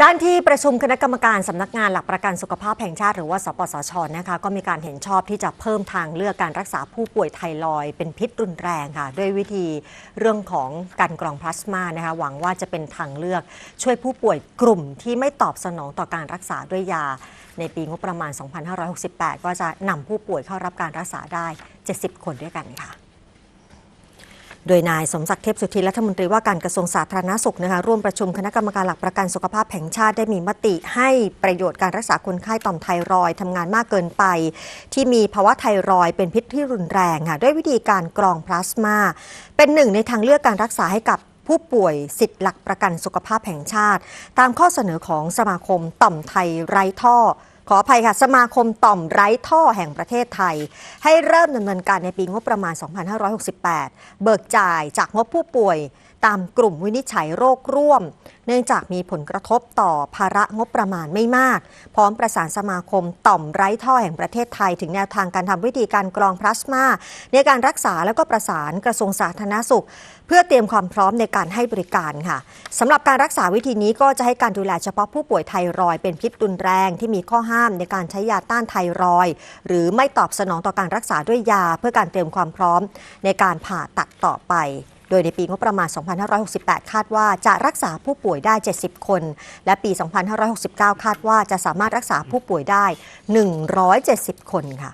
ด้านที่ประชุมคณะกรรมการสำนักงานหลักประกันสุขภาพแห่งชาติหรือว่า สปสชนะคะก็มีการเห็นชอบที่จะเพิ่มทางเลือกการรักษาผู้ป่วยไทรอยด์เป็นพิษรุนแรงค่ะ ด้วยวิธีเรื่องของการกรองพลาสมานะคะหวังว่าจะเป็นทางเลือกช่วยผู้ป่วยกลุ่มที่ไม่ตอบสนองต่อการรักษาด้วยยา ในปีงบประมาณ 2568 ก็จะนำผู้ป่วยเข้ารับการรักษาได้ 70 คนด้วยกันค่ะ โดยนายสมศักดิ์เทพสุทินรัฐมนตรีว่าการกระทรวงสาธารณสุขนะคะร่วมประชุมคณะกรรมการหลักประกันสุขภาพแห่งชาติได้มีมติให้ประโยชน์การรักษาคนไข้ต่อมไทรอยทำงานมากเกินไป ที่มีภาวะไทรอยเป็นพิษที่รุนแรงค่ะด้วยวิธีการกรองพลาสมา เป็นหนึ่งในทางเลือกการรักษาให้กับผู้ป่วยสิทธิ์หลักประกันสุขภาพแห่งชาติ ตามข้อเสนอของสมาคมต่อมไทไร้ท่อ ขออภัยค่ะ สมาคมต่อมไร้ท่อแห่งประเทศไทย ให้เริ่มดำเนินการในปีงบประมาณ 2568 เบิกจ่ายจากงบผู้ป่วย ตามกลุ่มวินิจฉัยโรคร่วม เนื่องจากมีผลกระทบต่อภาระงบประมาณไม่มาก พร้อมประสานสมาคมต่อมไร้ท่อแห่งประเทศไทย ถึงแนวทางการทำวิธีการกรองพลาสมา ในการรักษาแล้วก็ประสานกระทรวงสาธารณสุข เพื่อเตรียมความพร้อมในการให้บริการค่ะสำหรับการรักษาวิธีนี้ก็จะให้การดูแลเฉพาะผู้ป่วยไทรอยเป็นพิษรุนแรงที่มีข้อห้ามในการใช้ยาต้านไทรอย หรือไม่ตอบสนองต่อการรักษาด้วยยา เพื่อการเตรียมความพร้อมในการผ่าตัดต่อไป โดยในปีงบประมาณ 2568 คาดว่าจะรักษาผู้ป่วยได้ 70 คน และปี 2569 คาดว่าจะสามารถรักษาผู้ป่วยได้ 170 คนค่ะ